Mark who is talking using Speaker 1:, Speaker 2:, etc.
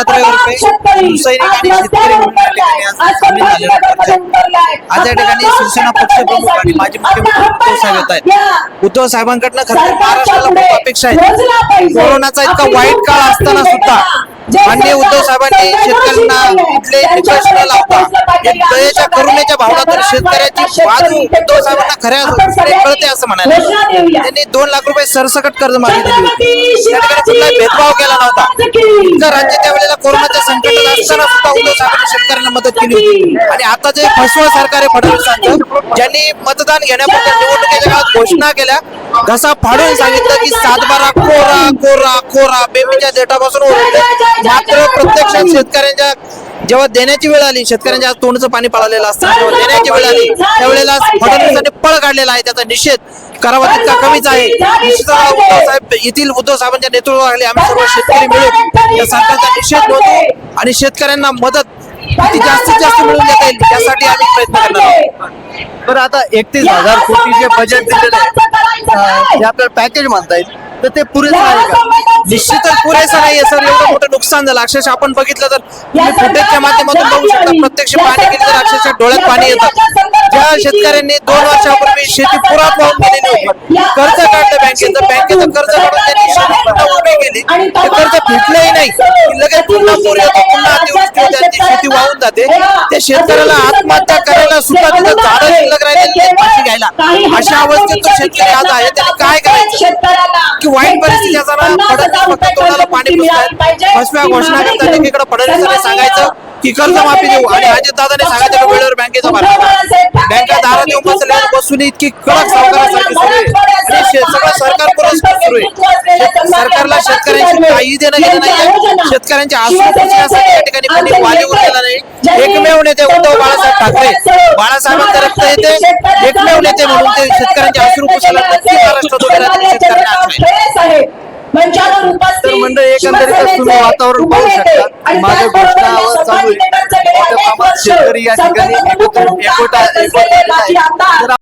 Speaker 1: दत्तात्रय रुपये शिवसैनिक आणि शेतकरी म्हणून या ठिकाणी आज या शिवसेना पक्षप्रमुख आणि माजी मुख्यमंत्री उद्धव साहेब येत आहेत. उद्धव साहेबांकडनं खरं तर महाराष्ट्राला खूप अपेक्षा आहेत कोरोनाचा इतका वाईट काळ असताना सुद्धा माननीय उद्धव साहेबांनी शेतकऱ्यांना कुठले निकष दयेच्या करुणेच्या भावनातून शेतकऱ्याची बाजू उद्धव साहेबांना खऱ्या कळते असं म्हणायला. त्यांनी दोन लाख रुपये सरसकट कर्ज होती त्या ठिकाणी कुठलाही भेदभाव केला नव्हता. राज्य त्यावेळेला कोरोनाच्या असताना सुद्धा उद्धव साहेबांनी शेतकऱ्यांना मदत केली होती. आणि आता जे फसवं सरकार आहे फडणवीसांचं ज्यांनी मतदान घेण्याबद्दल निवडणुकीच्या काळात घोषणा केल्या घसा फाडून सांगितलं की सातबारा कोरा कोरा कोरा बेबीच्या देठापासून ओरडले मात्र प्रत्यक्षात शेतकऱ्यांच्या जेव्हा देण्याची वेळ आली शेतकऱ्यांच्या आज तोंडचं पाणी पळालेलं असतं. जेव्हा देण्याची वेळ आली त्यावेळेला फडणवीसांनी पळ काढलेला आहे त्याचा निषेध करावा तितका कमीच आहे. निश्चितच उद्धव साहेब येथील उद्धव साहेबांच्या नेतृत्वाखाली आम्ही सर्व शेतकरी मिळून या सरकारचा निषेध नोंदवू आणि शेतकऱ्यांना मदत किती जास्तीत जास्त मिळून देता येईल. त्यासाठी आम्ही प्रयत्न करणार आहोत.
Speaker 2: बरं आता एकतीस हजार कोटी जे बजेट दिलेलं आहे जे आपल्याला पॅकेज म्हणता येईल तर ते पुरेसं आहे का?
Speaker 1: निश्चितच पुरेसं नाहीये सर. एवढं मोठं नुकसान झालं. अक्षरशः आपण बघितलं तर तुम्ही फुटेजच्या माध्यमातून बघू शकता. प्रत्यक्ष पाणी गेली तर अक्षरशः डोळ्यात पाणी येतं. ज्या शेतकऱ्यांनी दोन वर्षापूर्वी शेती पुरात वाहून गेलेली होती कर्ज काढलं बँकेचं बँकेचं कर्ज काढून त्यांनी शेती पुन्हा उभी केली ते कर्ज फिटलंही नाही. लगेच पुन्हा पूर येतो पुन्हा अतिवृष्टी होते ती शेती वाहून जाते. त्या शेतकऱ्याला आत्महत्या करायला सुद्धा तिथं झाडं शिल्लक राहिले घ्यायला. अशा अवस्थेत तो शेतकरी आज आहे त्याने काय करायचं? की वाईट परिस्थिती असताना फडणवीस फक्त फसव्या घोषणा करतात एकीकडे फडणवीसांनी सांगायचं की कर्ज माफी देऊ. आणि अजित दादाने सांगायचं वेळेवर बँकेचा करा. बँका दारात येऊन बसल्या बसून इतकी कडक सुरू आहे. सगळं सरकार सुरू आहे. सरकारला शेतकऱ्यांशी काही देणं घेणं नाहीये शेतकऱ्यांचे पुसण्यासाठी या ठिकाणी कोणी वाली उरलेला नाही. एकमेव नेते उद्धव बाळासाहेब ठाकरे. बाळासाहेबांचं रक्त येते. एकमेव नेते म्हणून ते शेतकऱ्यांचे आसरू पुसायला नक्की महाराष्ट्रात उभे राहतील
Speaker 2: शकता. मागे घोषणा चालू आहे. मोठ्या प्रमाणात शेतकरी या ठिकाणी